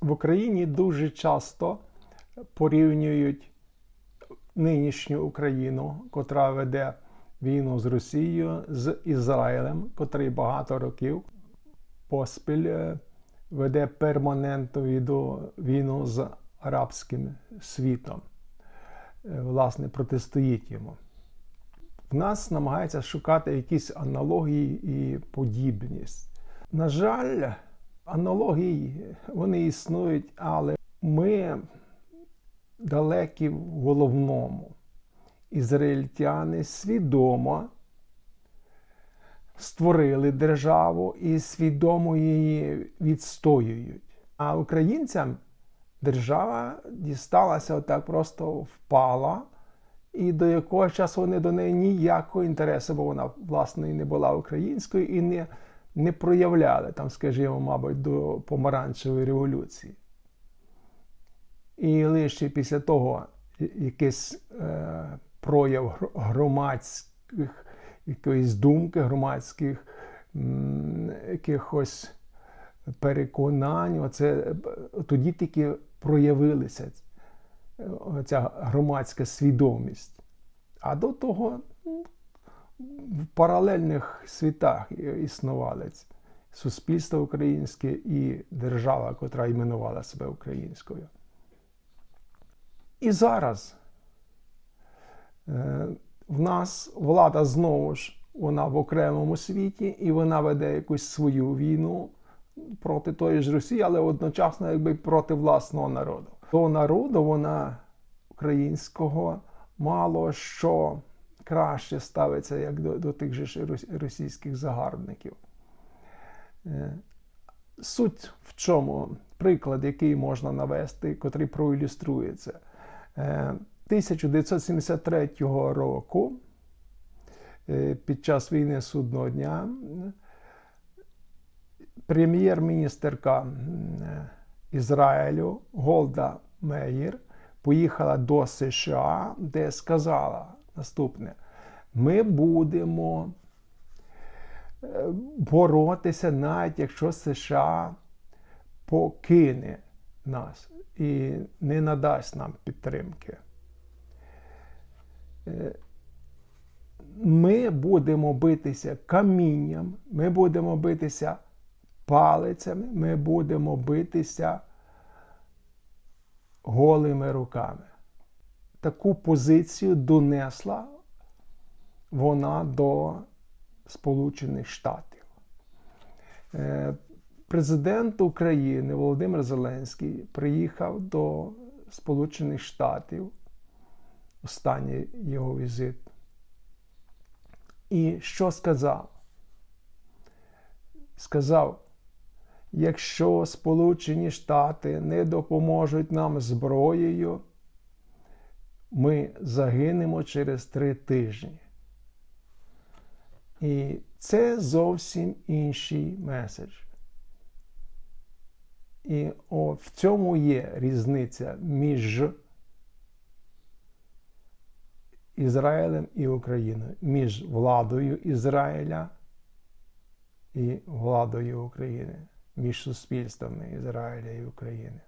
В Україні дуже часто порівнюють нинішню Україну, котра веде війну з Росією, з Ізраїлем, котрий багато років поспіль е, веде перманентну війну з арабським світом. Е, Власне, протистоїть йому. В нас намагається шукати якісь аналогії і подібність. На жаль, аналогії вони існують, але ми далекі в головному. Ізраїльтяни свідомо створили державу і свідомо її відстоюють. А українцям держава дісталася отак просто впала, і до якогось часу вони до неї ніякого інтересу, бо вона, власне, і не була українською і не, не проявляли, там, скажімо, мабуть, до помаранчевої революції. І лише після того якийсь е, прояв громадських якоїсь думки, громадських м, якихось переконань, оце, е, тоді тільки проявилися е, ця громадська свідомість. А до того ну, в паралельних світах існували суспільство українське і держава, котра іменувала себе українською. І зараз е, в нас влада знову ж вона в окремому світі, і вона веде якусь свою війну проти тої ж Росії, але одночасно якби проти власного народу. До народу вона українського мало що краще ставиться, як до, до тих же російських загарбників. Е, Суть в чому? Приклад, який можна навести, котрий проілюструє це. Е, 1973 року, е, під час війни судного дня, прем'єр-міністерка Ізраїлю Голда Меїр поїхала до США, де сказала наступне: ми будемо е, боротися, навіть якщо США покине нас і не надасть нам підтримки. Е, Ми будемо битися камінням, ми будемо битися палицями, ми будемо битися голими руками. Таку позицію донесла вона до Сполучених Штатів. Е, Президент України Володимир Зеленський приїхав до Сполучених Штатів, останній його візит. І що сказав? Сказав, якщо Сполучені Штати не допоможуть нам зброєю, ми загинемо через три тижні. І це зовсім інший меседж. І о, в цьому є різниця між Ізраїлем і Україною, між владою Ізраїля і владою України, між суспільствами Ізраїля і України.